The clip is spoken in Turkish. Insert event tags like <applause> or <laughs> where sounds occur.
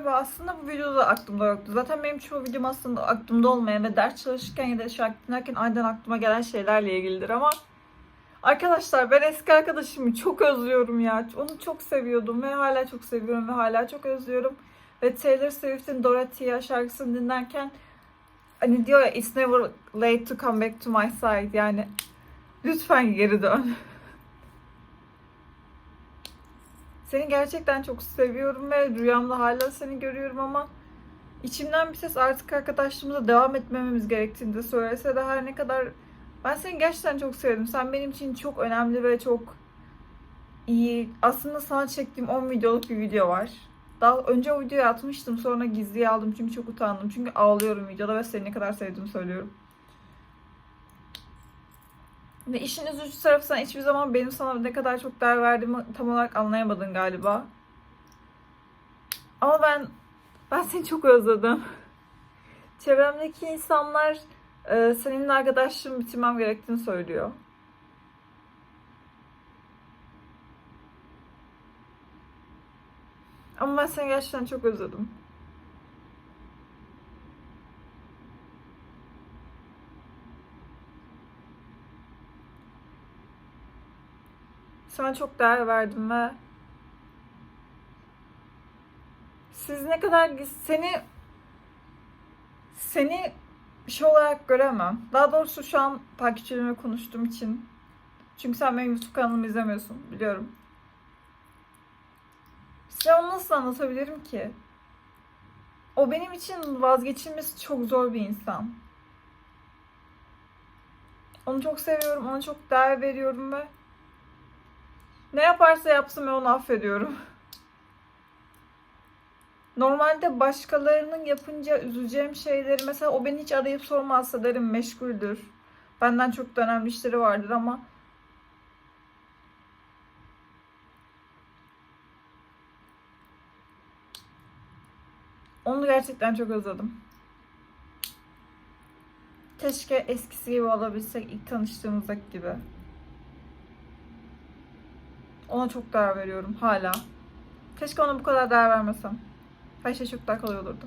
merhaba. Aslında bu videoda aklımda yoktu. Zaten benim çoğu videom aslında aklımda olmayan ve ders çalışırken ya da şarkı dinlerken aynen aklıma gelen şeylerle ilgilidir ama Arkadaşlar ben eski arkadaşımı çok özlüyorum ya. Onu çok seviyordum ve hala çok seviyorum ve hala çok özlüyorum. Ve Taylor Swift'in Dorothea şarkısını dinlerken hani diyor ya it's never late to come back to my side yani lütfen geri dön. Seni gerçekten çok seviyorum ve rüyamda hala seni görüyorum ama içimden bir ses artık arkadaşlığımıza devam etmememiz gerektiğini de söylese de her ne kadar ben seni gerçekten çok sevdim. Sen benim için çok önemli ve çok iyi. Aslında sana çektiğim 10 videoluk bir video var. Daha önce o videoyu atmıştım sonra gizliye aldım çünkü çok utandım. Çünkü ağlıyorum videoda ve seni ne kadar sevdiğimi söylüyorum. Ve işin üzücü tarafı sen hiçbir zaman benim sana ne kadar çok değer verdiğimi tam olarak anlayamadın galiba. Ama ben ben seni çok özledim. <laughs> Çevremdeki insanlar e, seninle arkadaşlığımı bitirmem gerektiğini söylüyor. Ama ben seni gerçekten çok özledim. Sana çok değer verdim ve siz ne kadar seni seni bir şey olarak göremem. Daha doğrusu şu an takipçilerimle konuştuğum için. Çünkü sen benim YouTube kanalımı izlemiyorsun biliyorum. Size onu nasıl anlatabilirim ki? O benim için vazgeçilmesi çok zor bir insan. Onu çok seviyorum, ona çok değer veriyorum ve ne yaparsa yapsın ben onu affediyorum. Normalde başkalarının yapınca üzüleceğim şeyleri mesela o beni hiç arayıp sormazsa derim meşguldür. Benden çok da önemli işleri vardır ama onu gerçekten çok özledim. Keşke eskisi gibi olabilsek ilk tanıştığımızdaki gibi. Ona çok değer veriyorum hala. Keşke ona bu kadar değer vermesem. Her şey çok daha kolay olurdu.